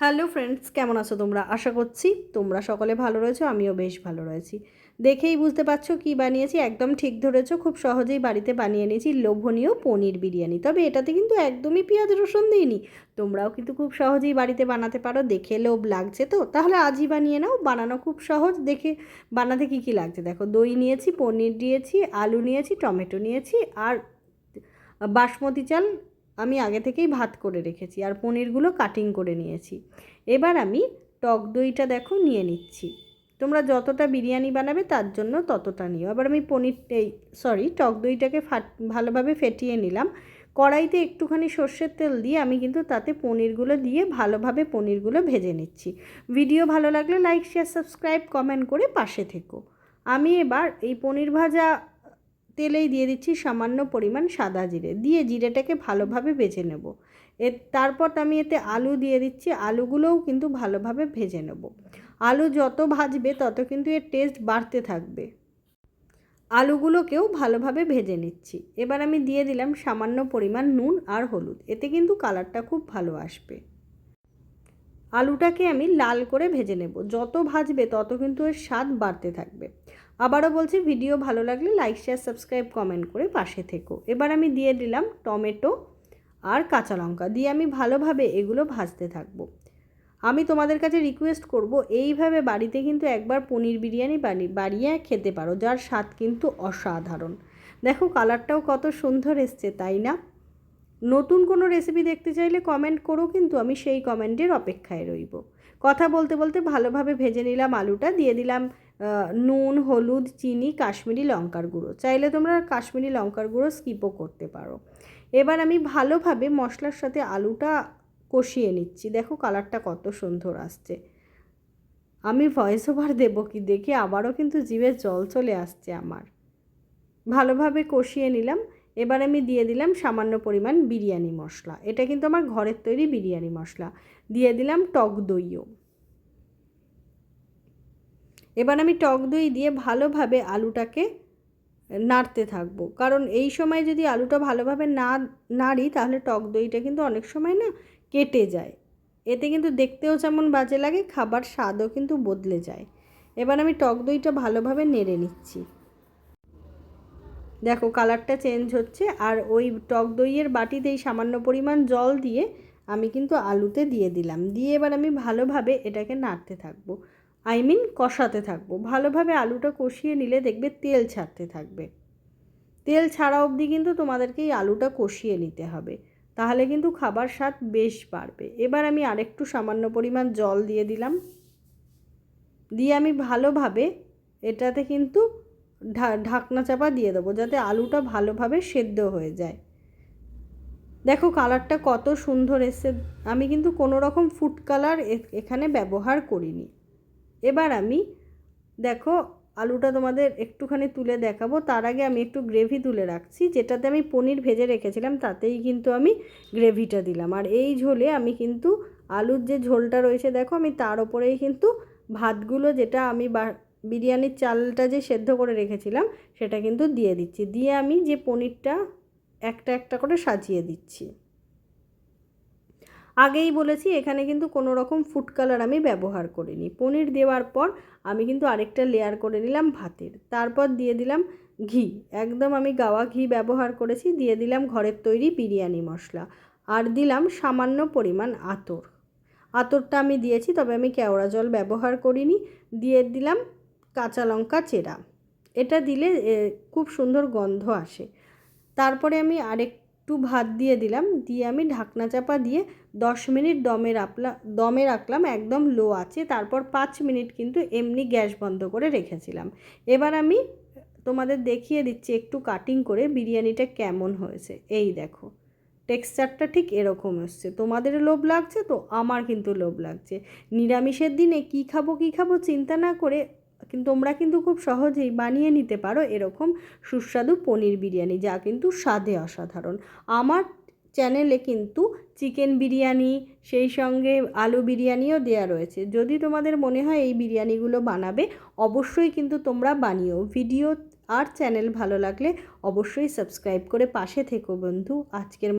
Hello friends, কেমন আছো তোমরা? আশা করছি তোমরা সকলে ভালো রয়েছো, আমিও বেশ ভালো রয়েছি। দেখেই বুঝতে পারছ কি বানিয়েছি, একদম ঠিক ধরেছো, খুব সহজেই বাড়িতে বানিয়ে নিয়েছি লোভনীয় পনির বিরিয়ানি। তবে এটাতে কিন্তু একদমই পেঁয়াজ রসুন দিইনি। তোমরাও কিন্তু খুব সহজেই বাড়িতে বানাতে পারো, দেখে লোভ লাগছে তো? তাহলে আজই বানিয়ে নাও, বানানো খুব সহজ, দেখে বানাতে কী কী লাগছে? দেখো, দই নিয়েছি, পনির দিয়েছি, আলু নিয়েছি, টমেটো নিয়েছি, আর বাসমতি চাল আমি আগে থেকেই ভাত করে রেখেছি আর পনিরগুলো কাটিং করে নিয়েছি। এবার আমি টক দইটা দেখো নিয়ে নিচ্ছি। তোমরা যতটা বিরিয়ানি বানাবে তার জন্য ততটা নিও। আবার আমি পনির, এই সরি টক দইটাকে ফাট, ভালোভাবে ফেটিয়ে নিলাম। কড়াইতে একটুখানি সর্ষের তেল দিয়ে আমি কিন্তু তাতে পনিরগুলো দিয়ে ভালোভাবে পনিরগুলো ভেজে নিচ্ছি। ভিডিও ভালো লাগলে লাইক শেয়ার সাবস্ক্রাইব কমেন্ট করে পাশে থেকো। আমি এবার এই পনির ভাজা তেলেই দিয়ে দিচ্ছি সামান্য পরিমাণ সাদা জিরে। দিয়ে জিরেটাকে ভালোভাবে ভেজে নেব। এর তারপর আমি এতে আলু দিয়ে দিচ্ছি। আলুগুলোও কিন্তু ভালোভাবে ভেজে নেব। আলু যত ভাজবে তত কিন্তু এর টেস্ট বাড়তে থাকবে। আলুগুলোকেও ভালোভাবে ভেজে নিচ্ছি। এবার আমি দিয়ে দিলাম সামান্য পরিমাণ নুন আর হলুদ। এতে কিন্তু কালারটা খুব ভালো আসবে। আলুটাকে আমি লাল করে ভেজে নেব। যত ভাজবে তত কিন্তু এর স্বাদ বাড়তে থাকবে। আবারও বলছি ভিডিও ভালো লাগলে লাইক শেয়ার সাবস্ক্রাইব কমেন্ট করে পাশে থেকো। এবার আমি দিয়ে দিলাম টমেটো আর কাঁচা লঙ্কা। দিয়ে আমি ভালোভাবে এগুলো ভাজতে থাকব। আমি তোমাদের কাছে রিকোয়েস্ট করব, এইভাবে বাড়িতে কিন্তু একবার পনির বিরিয়ানি বাড়িয়ে খেতে পারো, যার স্বাদ কিন্তু অসাধারণ। দেখো কালারটাও কত সুন্দর এসছে, তাই না? নতুন কোনো রেসিপি দেখতে চাইলে কমেন্ট করো, কিন্তু আমি সেই কমেন্টের অপেক্ষায় রইব। কথা বলতে বলতে ভালোভাবে ভেজে নিলাম আলুটা, দিয়ে দিলাম নুন, হলুদ, চিনি, কাশ্মীরি লঙ্কার গুঁড়ো। চাইলে তোমরা কাশ্মীরি লঙ্কার গুঁড়ো স্কিপও করতে পারো। এবার আমি ভালোভাবে মশলার সাথে আলুটা কষিয়ে নিচ্ছি। দেখো কালারটা কত সুন্দর আসছে। আমি ভয়েস ওভার দেবো কি দেখে, আবারও কিন্তু জিভে জল চলে আসছে আমার। ভালোভাবে কষিয়ে নিলাম। এবার আমি দিয়ে দিলাম সামান্য পরিমাণ বিরিয়ানি মশলা। এটা কিন্তু আমার ঘরের তৈরি বিরিয়ানি মশলা। দিয়ে দিলাম টক দইও। এবার আমি টক দই দিয়ে ভালোভাবে আলুটাকে নাড়তে থাকব। কারণ এই সময় যদি আলুটা ভালোভাবে না নাড়ি, তাহলে টক দইটা কিন্তু অনেক সময় না কেটে যায়। এতে কিন্তু দেখতেও যেমন বাজে লাগে, খাবার স্বাদও কিন্তু বদলে যায়। এবার আমি টক দইটা ভালোভাবে নেড়ে নিচ্ছি। দেখো কালারটা চেঞ্জ হচ্ছে, আর ওই টক দইয়ের বাটিতেই সামান্য পরিমাণ জল দিয়ে আমি কিন্তু আলুতে দিয়ে দিলাম। দিয়ে এবার আমি ভালোভাবে এটাকে নাড়তে থাকব। আই মিন কষাতে থাকব। ভালোভাবে আলুটা কষিয়ে নিলে দেখবে তেল ছাড়তে থাকবে। তেল ছাড়া অবধি কিন্তু তোমাদেরকে এই আলুটা কষিয়ে নিতে হবে। তাহলে কিন্তু খাবার স্বাদ বেশ বাড়বে। এবার আমি আরেকটু সামান্য পরিমাণ জল দিয়ে দিলাম। দিয়ে আমি ভালোভাবে এটাতে কিন্তু ঢাকনা চাপা দিয়ে দেবো যাতে আলুটা ভালোভাবে সেদ্ধ হয়ে যায়। দেখো কালারটা কত সুন্দর এসছে। আমি কিন্তু কোনো রকম ফুড কালার এখানে ব্যবহার করিনি। এবার আমি, দেখো, আলুটা তোমাদের একটুখানি তুলে দেখাবো। তার আগে আমি একটু গ্রেভি তুলে রাখছি। যেটাতে আমি পনির ভেজে রেখেছিলাম, তাতেই কিন্তু আমি গ্রেভিটা দিলাম। আর এই ঝোলে আমি কিন্তু আলুর যে ঝোলটা রয়েছে, দেখো, আমি তার ওপরেই কিন্তু ভাতগুলো যেটা আমি বিরিয়ানির চালটা যে সেদ্ধ করে রেখেছিলাম, সেটা কিন্তু দিয়ে দিচ্ছি। দিয়ে আমি যে পনিরটা একটা একটা করে সাজিয়ে দিচ্ছি। আগেই বলেছি, এখানে কিন্তু কোনো রকম ফুড কালার আমি ব্যবহার করিনি। পনির দেওয়ার পর আমি কিন্তু আরেকটা লেয়ার করে নিলাম ভাতের। তারপর দিয়ে দিলাম ঘি। একদম আমি গাওয়া ঘি ব্যবহার করেছি, দিয়ে দিলাম ঘরের তৈরি বিরিয়ানি মশলা। আর দিলাম সামান্য পরিমাণ আতর। আতরটা আমি দিয়েছি, তবে আমি কেওড়া জল ব্যবহার করিনি। দিয়ে দিলাম কাঁচা লঙ্কা চেরা। এটা দিলে খুব সুন্দর গন্ধ আসে। তারপরে আমি আরেকটু ভাত দিয়ে দিলাম। দিয়ে আমি ঢাকনা চাপা দিয়ে দশ মিনিট দমে রাখলাম দমে রাখলাম, একদম লো আছে। তারপর পাঁচ মিনিট কিন্তু এমনি গ্যাস বন্ধ করে রেখেছিলাম। এবার আমি তোমাদের দেখিয়ে দিচ্ছি একটু কাটিং করে বিরিয়ানিটা কেমন হয়েছে। এই দেখো টেক্সচারটা ঠিক এরকম এসছে। তোমাদের লোভ লাগছে তো আমার কিন্তু লোভ লাগছে। নিরামিষের দিনে কী খাব কী খাব চিন্তা না করে তোমরা কিন্তু খুব সহজেই বানিয়ে নিতে পারো এরকম সুস্বাদু পনির বিরিয়ানি, যা কিন্তু স্বাদে অসাধারণ। আমার চ্যানেলে কিন্তু চিকেন বিরিয়ানি, সেই সঙ্গে আলু বিরিয়ানিও দেয়া রয়েছে। যদি তোমাদের মনে হয় এই বিরিয়ানিগুলো বানাবে, অবশ্যই কিন্তু তোমরা বানিও। ভিডিও আর চ্যানেল ভালো লাগলে অবশ্যই সাবস্ক্রাইব করে পাশে থেকো বন্ধু। আজকের